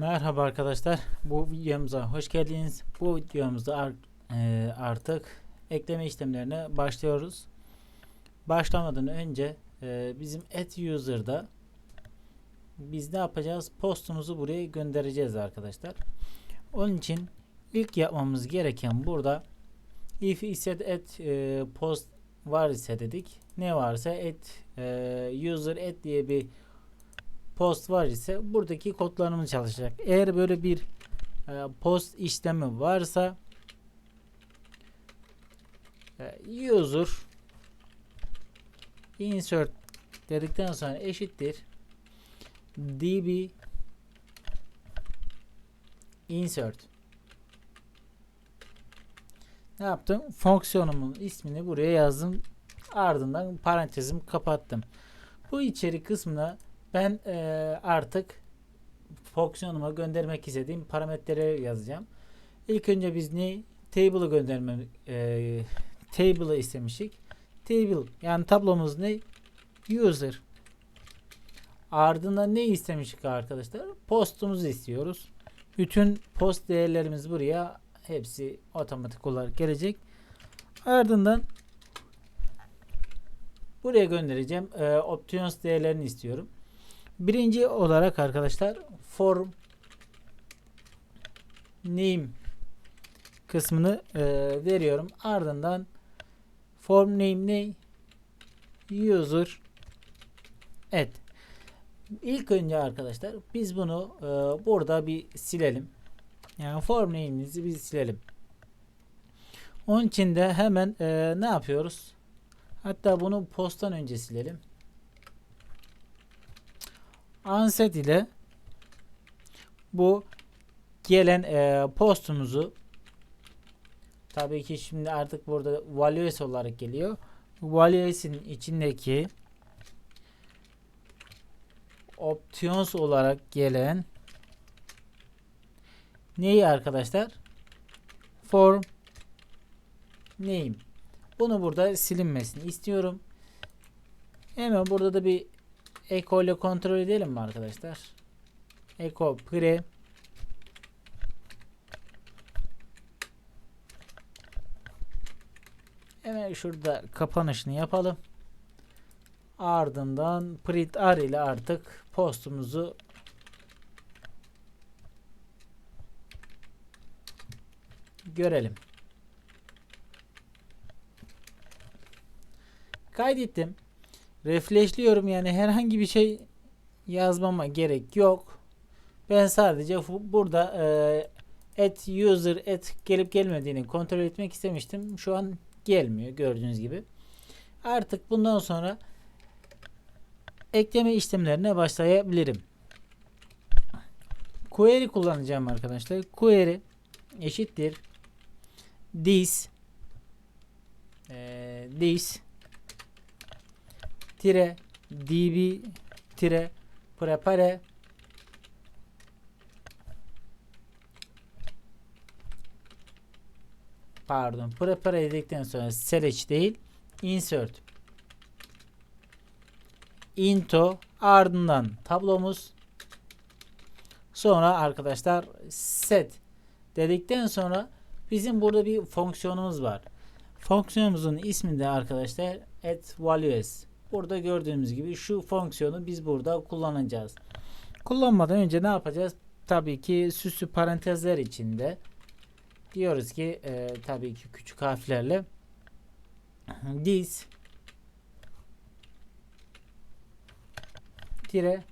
Merhaba arkadaşlar. Bu videomuza hoş geldiniz. Bu videomuzda e, artık ekleme işlemlerine başlıyoruz. Başlamadan önce e, bizim et user'da biz ne yapacağız? Postumuzu buraya göndereceğiz arkadaşlar. Onun için ilk yapmamız gereken burada if iset et e, post var ise dedik. Ne varsa e, user et diye bir post var ise buradaki kodlarımız çalışacak. Eğer böyle bir e, post işlemi varsa e, user insert dedikten sonra eşittir db insert ne yaptım? Fonksiyonumun ismini buraya yazdım. Ardından parantezimi kapattım. Bu içerik kısmına ben e, artık fonksiyonuma göndermek istediğim parametreleri yazacağım. İlk önce biz ne? Table'ı gönderme e, table'ı istemiştik. Table yani tablomuz ne? User. Ardından ne istemiştik arkadaşlar? Postumuzu istiyoruz. Bütün post değerlerimiz buraya hepsi otomatik olarak gelecek. Ardından buraya göndereceğim. E, options değerlerini istiyorum. Birinci olarak arkadaşlar form name kısmını e, veriyorum. Ardından form name ne? User et. İlk önce arkadaşlar biz bunu e, burada bir silelim. Yani form name'imizi bir silelim. Onun için de hemen e, ne yapıyoruz? Hatta bunu posttan önce silelim. Anset ile bu gelen e, postumuzu tabii ki şimdi artık burada values olarak geliyor. Values'in içindeki options olarak gelen neyi arkadaşlar? Form name. Bunu burada silinmesini istiyorum. Hemen burada da bir Eko ile kontrol edelim mi arkadaşlar? Eko pre Hemen şurada kapanışını yapalım. Ardından print r ile artık postumuzu görelim. Kaydettim. Refreshliyorum yani herhangi bir şey yazmama gerek yok. Ben sadece burada e, at user at gelip gelmediğini kontrol etmek istemiştim. Şu an gelmiyor gördüğünüz gibi. Artık bundan sonra ekleme işlemlerine başlayabilirim. Query kullanacağım arkadaşlar. Query eşittir this e, this tire db tire prepare pardon prepare dedikten sonra select değil insert into ardından tablomuz sonra arkadaşlar set dedikten sonra bizim burada bir fonksiyonumuz var. Fonksiyonumuzun ismi de arkadaşlar at values. Burada gördüğümüz gibi şu fonksiyonu biz burada kullanacağız. Kullanmadan önce ne yapacağız? Tabii ki süslü parantezler içinde diyoruz ki e, tabii ki küçük harflerle this tire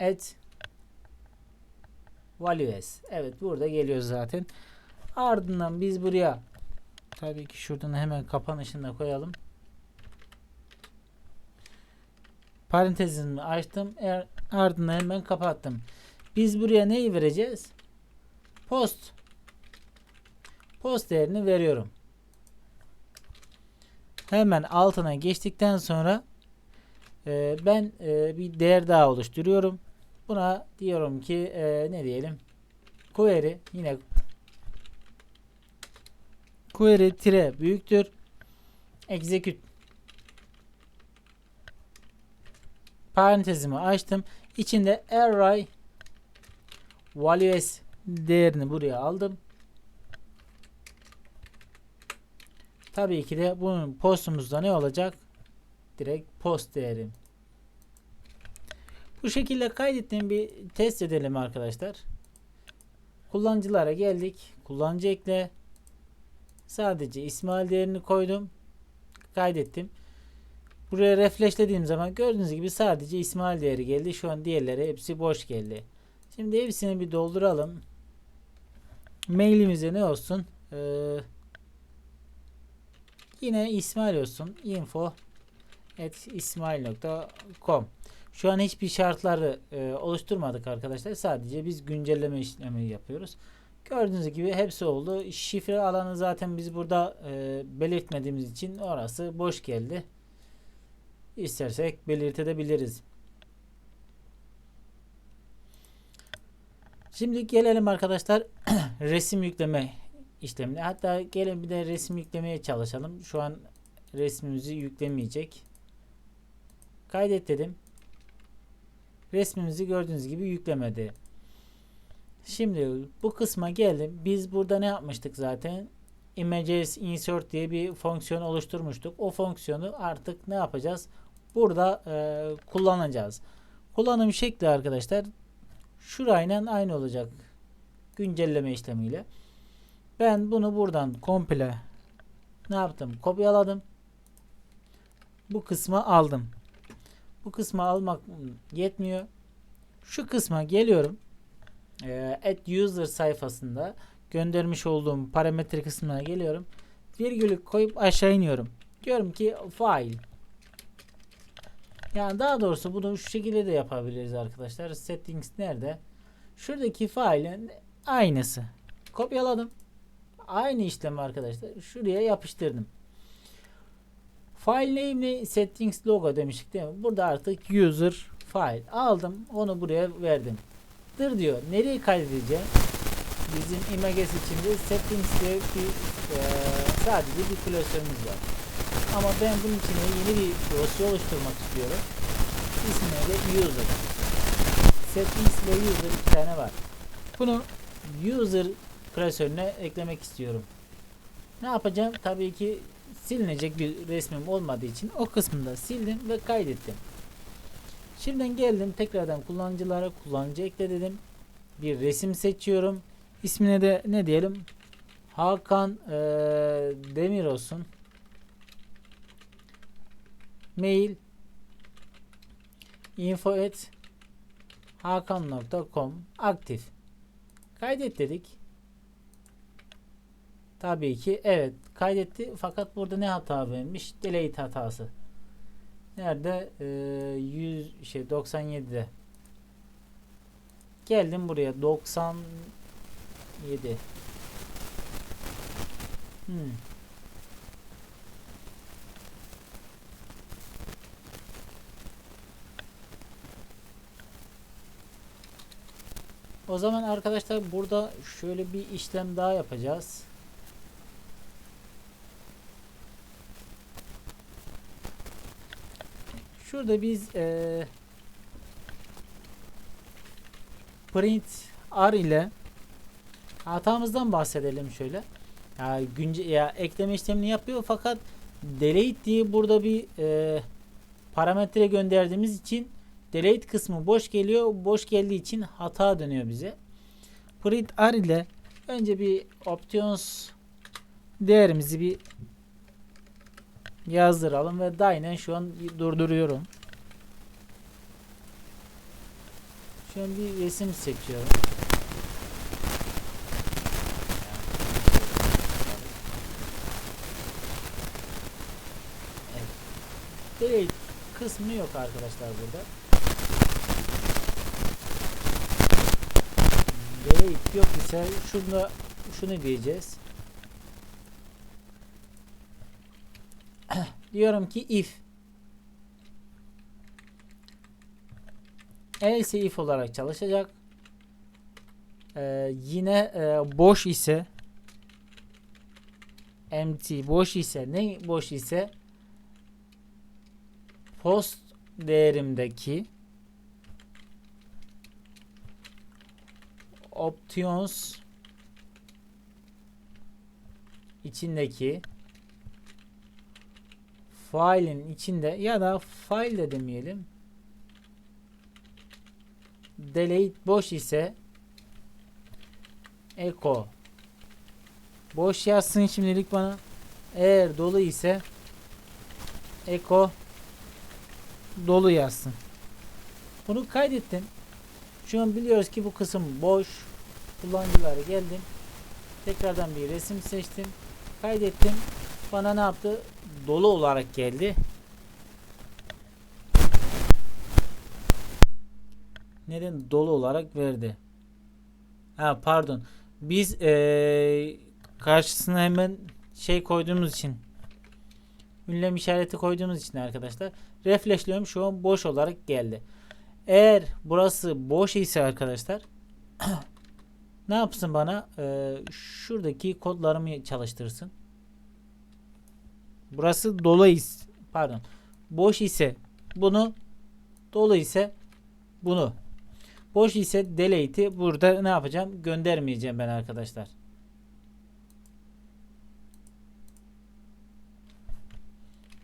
at values. Evet burada geliyor zaten. Ardından biz buraya tabii ki şuradan hemen kapanışını da koyalım. Parantezimi açtım. Er, ardından hemen kapattım. Biz buraya neyi vereceğiz? Post. Post değerini veriyorum. Hemen altına geçtikten sonra e, ben e, bir değer daha oluşturuyorum. Buna diyorum ki e, ne diyelim? Query yine query tire büyüktür. Execute parantezimi açtım. İçinde array values değerini buraya aldım. Tabii ki de bunun postumuzda ne olacak? Direkt post değeri. Bu şekilde kaydettiğim bir test edelim arkadaşlar. Kullanıcılara geldik. Kullanıcı ekle. Sadece İsmail değerini koydum. Kaydettim. Buraya refreshlediğim zaman gördüğünüz gibi sadece İsmail değeri geldi. Şu an diğerleri hepsi boş geldi. Şimdi hepsini bir dolduralım. Mailimize ne olsun? Ee, yine İsmail olsun. info at ismail.com Şu an hiçbir şartları e, oluşturmadık arkadaşlar. Sadece biz güncelleme işlemi yapıyoruz. Gördüğünüz gibi hepsi oldu. Şifre alanı zaten biz burada e, belirtmediğimiz için orası boş geldi. İstersek belirtebiliriz. Şimdi gelelim arkadaşlar resim yükleme işlemine. Hatta gelin bir de resim yüklemeye çalışalım. Şu an resmimizi yüklemeyecek. Kaydet dedim. Resmimizi gördüğünüz gibi yüklemedi. Şimdi bu kısma geldim. Biz burada ne yapmıştık zaten? Images insert diye bir fonksiyon oluşturmuştuk. O fonksiyonu artık ne yapacağız? Burada e, kullanacağız. Kullanım şekli arkadaşlar şurayla aynı olacak. Güncelleme işlemiyle. Ben bunu buradan komple ne yaptım? Kopyaladım. Bu kısma aldım. Bu kısma almak yetmiyor. Şu kısma geliyorum. Ee, at user sayfasında göndermiş olduğum parametre kısmına geliyorum. Virgülü koyup aşağı iniyorum. Diyorum ki file. Yani daha doğrusu bunu şu şekilde de yapabiliriz arkadaşlar. Settings nerede? Şuradaki failin aynısı. Kopyaladım. Aynı işlemi arkadaşlar. Şuraya yapıştırdım. File name'le settings logo demiştik değil mi? Burada artık user file aldım. Onu buraya verdim. Dır diyor. Nereye kaydedeceğim? Bizim images içinde settings diye bir e, sadece bir klasörümüz var. Ama ben bunun içine yeni bir dosya oluşturmak istiyorum. İsmine de user. Settings ve user iki tane var. Bunu user klasörüne eklemek istiyorum. Ne yapacağım? Tabii ki silinecek bir resmim olmadığı için o kısmında sildim ve kaydettim. Şimdiden geldim tekrardan kullanıcılara kullanıcı ekle dedim. Bir resim seçiyorum. İsmine de ne diyelim? Hakan ee, Demir olsun. Mail info at hakan.com aktif. Kaydet dedik. Tabii ki evet kaydetti fakat burada ne hata vermiş? Delete hatası. Nerede? Ee, 100 şey 97'de. Geldim buraya 97. Hmm. O zaman arkadaşlar burada şöyle bir işlem daha yapacağız. Şurada biz e, print r ile hatamızdan bahsedelim şöyle. Ya, günce, ya ekleme işlemini yapıyor fakat delete diye burada bir e, parametre gönderdiğimiz için delete kısmı boş geliyor. Boş geldiği için hata dönüyor bize. Print r ile önce bir options değerimizi bir yazdıralım ve Dynen şu an durduruyorum. Şu an bir resim seçiyorum. Evet. Delete kısmı yok arkadaşlar burada. Delete yok ise şunu şunu diyeceğiz. diyorum ki if else if olarak çalışacak. Ee, yine e, boş ise empty boş ise ne boş ise post değerimdeki options içindeki failin içinde ya da file de demeyelim. Delete boş ise echo boş yazsın şimdilik bana. Eğer dolu ise echo dolu yazsın. Bunu kaydettim. Şu an biliyoruz ki bu kısım boş. Kullanıcılara geldim. Tekrardan bir resim seçtim. Kaydettim. Bana ne yaptı? Dolu olarak geldi. Neden? Dolu olarak verdi. Ha pardon. Biz eee, karşısına hemen şey koyduğumuz için ünlem işareti koyduğumuz için arkadaşlar reflexliyorum şu an boş olarak geldi. Eğer burası boş ise arkadaşlar ne yapsın bana? Eee, şuradaki kodlarımı çalıştırsın. Burası dolu is pardon boş ise bunu dolu ise bunu. Boş ise delete'i burada ne yapacağım? Göndermeyeceğim ben arkadaşlar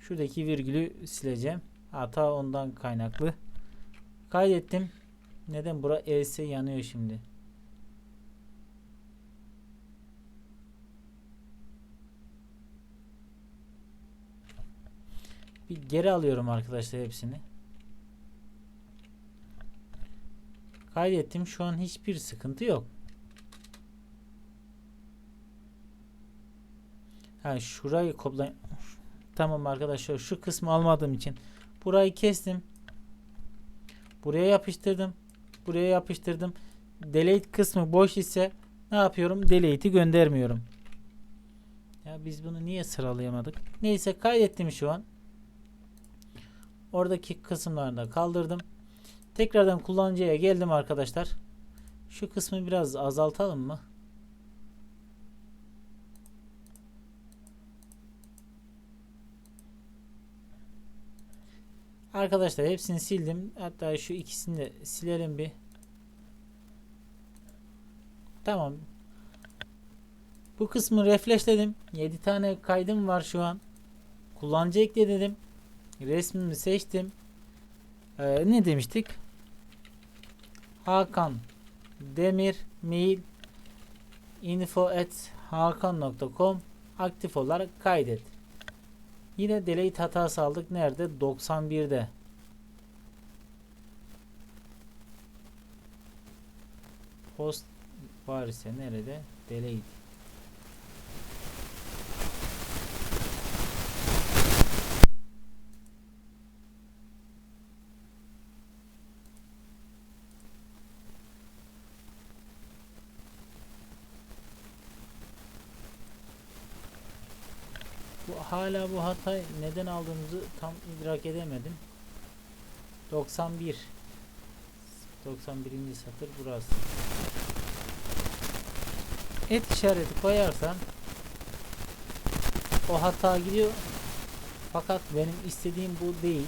şuradaki virgülü sileceğim. Hata ondan kaynaklı. Kaydettim. Neden bura es yanıyor şimdi? Bir geri alıyorum arkadaşlar hepsini. Kaydettim. Şu an hiçbir sıkıntı yok. Ha şurayı kopla tamam arkadaşlar şu kısmı almadığım için burayı kestim. Buraya yapıştırdım. Buraya yapıştırdım. Delete kısmı boş ise ne yapıyorum? Delete'i göndermiyorum. Ya biz bunu niye sıralayamadık? Neyse kaydettim şu an. Oradaki kısımlarını da kaldırdım. Tekrardan kullanıcıya geldim arkadaşlar. Şu kısmı biraz azaltalım mı Arkadaşlar hepsini sildim. Hatta şu ikisini de silelim bir. Tamam. Bu kısmı refreshledim. 7 tane kaydım var şu an. Kullanıcı ekle dedim. Resmimi seçtim. Ee, ne demiştik? Hakan Demir mail info at hakan.com aktif olarak kaydet. Yine delete hatası aldık. Nerede? 91'de. Post var ise nerede? Delete. Hala bu hatayı neden aldığımızı tam idrak edemedim. 91 91. satır burası. Et işareti koyarsan o hata gidiyor. Fakat benim istediğim bu değil.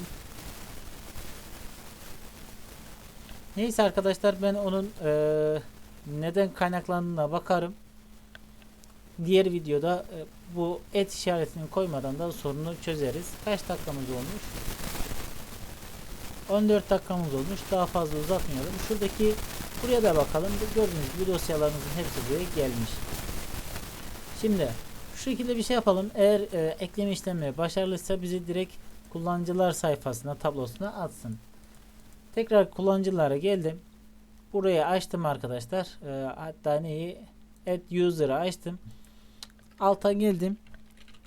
Neyse arkadaşlar ben onun eee, neden kaynaklandığına bakarım. Diğer videoda e, bu et işaretini koymadan da sorunu çözeriz. Kaç dakikamız olmuş? 14 dakikamız olmuş. Daha fazla uzatmıyorum. Şuradaki buraya da bakalım. Gördüğünüz gibi dosyalarımızın hepsi buraya gelmiş. Şimdi şu şekilde bir şey yapalım. Eğer e, ekleme işlemi başarılıysa bizi direkt kullanıcılar sayfasına tablosuna atsın. Tekrar kullanıcılara geldim. Buraya açtım arkadaşlar. E, hatta neyi? Add user'ı açtım. Alta geldim.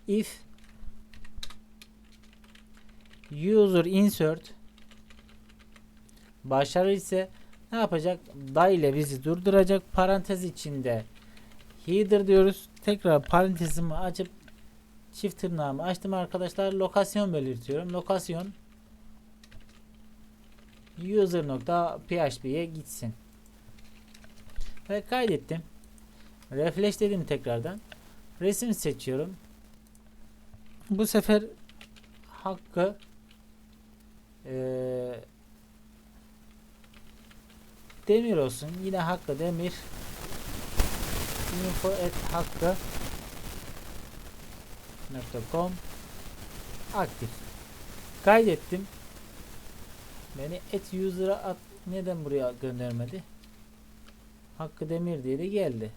If user insert başarı ise ne yapacak? Da ile bizi durduracak. Parantez içinde header diyoruz. Tekrar parantezimi açıp çift tırnağımı açtım arkadaşlar. Lokasyon belirtiyorum. Lokasyon user.php'ye gitsin. Ve kaydettim. Refresh dedim tekrardan. Resim seçiyorum. Bu sefer hakkı eee demir olsun. Yine hakkı demir info et hakkı .com aktif. Kaydettim. Beni et user'a at neden buraya göndermedi? Hakkı Demir diye de geldi.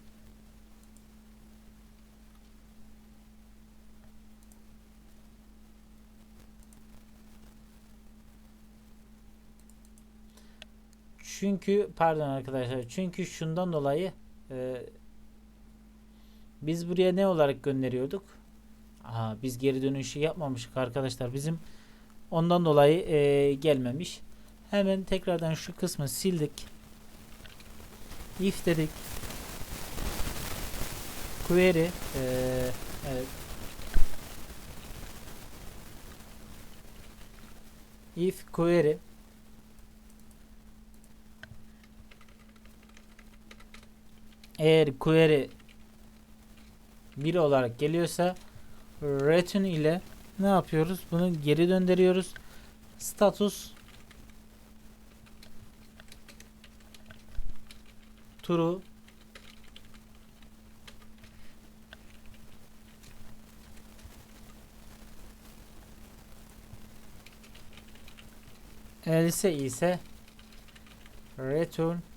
Çünkü pardon arkadaşlar çünkü şundan dolayı e, biz buraya ne olarak gönderiyorduk? Aha, biz geri dönüşü yapmamıştık arkadaşlar. Bizim ondan dolayı e, gelmemiş. Hemen tekrardan şu kısmı sildik. If dedik. Query e, evet. If query eğer query 1 olarak geliyorsa return ile ne yapıyoruz? Bunu geri döndürüyoruz. Status true else ise return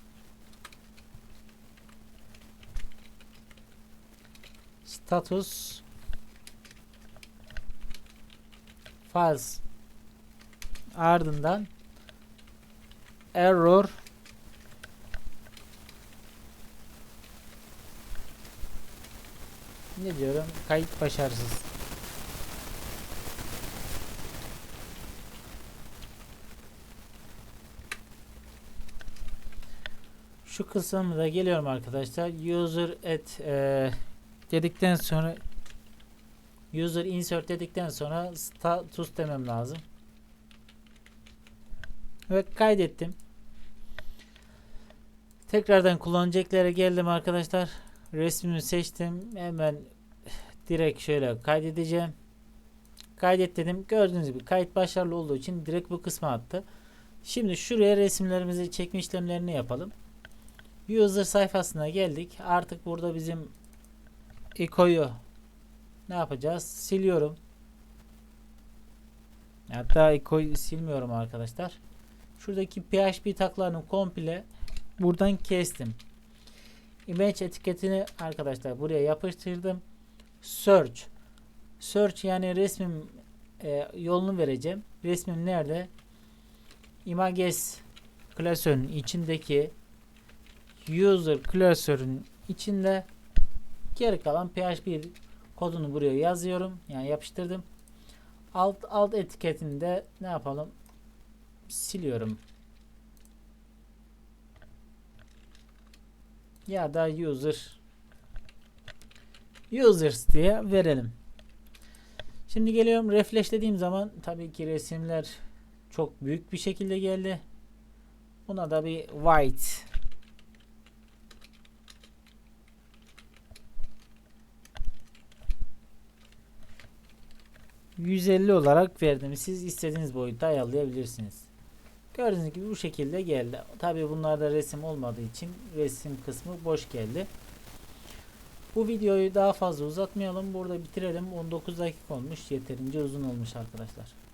status. False ardından error. Ne diyorum? Kayıt başarısız. Şu kısımda geliyorum arkadaşlar. User at e, dedikten sonra user insert dedikten sonra status demem lazım. Ve kaydettim. Tekrardan kullanıcı eklere geldim arkadaşlar. Resmimi seçtim. Hemen direkt şöyle kaydedeceğim. Kaydet dedim. Gördüğünüz gibi kayıt başarılı olduğu için direkt bu kısma attı. Şimdi şuraya resimlerimizi çekme işlemlerini yapalım. User sayfasına geldik. Artık burada bizim Eco'yu ne yapacağız? Siliyorum. Hatta Eco'yu silmiyorum arkadaşlar. Şuradaki PHP taklarını komple buradan kestim. Image etiketini arkadaşlar buraya yapıştırdım. Search. Search yani resmim e, yolunu vereceğim. Resmim nerede? Images klasörün içindeki user klasörün içinde Geri kalan PHP kodunu buraya yazıyorum. Yani yapıştırdım. Alt alt etiketini de ne yapalım? Siliyorum. Ya da user users diye verelim. Şimdi geliyorum refresh dediğim zaman tabii ki resimler çok büyük bir şekilde geldi. Buna da bir white 150 olarak verdim. Siz istediğiniz boyutta ayarlayabilirsiniz. Gördüğünüz gibi bu şekilde geldi. Tabi bunlarda resim olmadığı için resim kısmı boş geldi. Bu videoyu daha fazla uzatmayalım. Burada bitirelim. 19 dakika olmuş. Yeterince uzun olmuş arkadaşlar.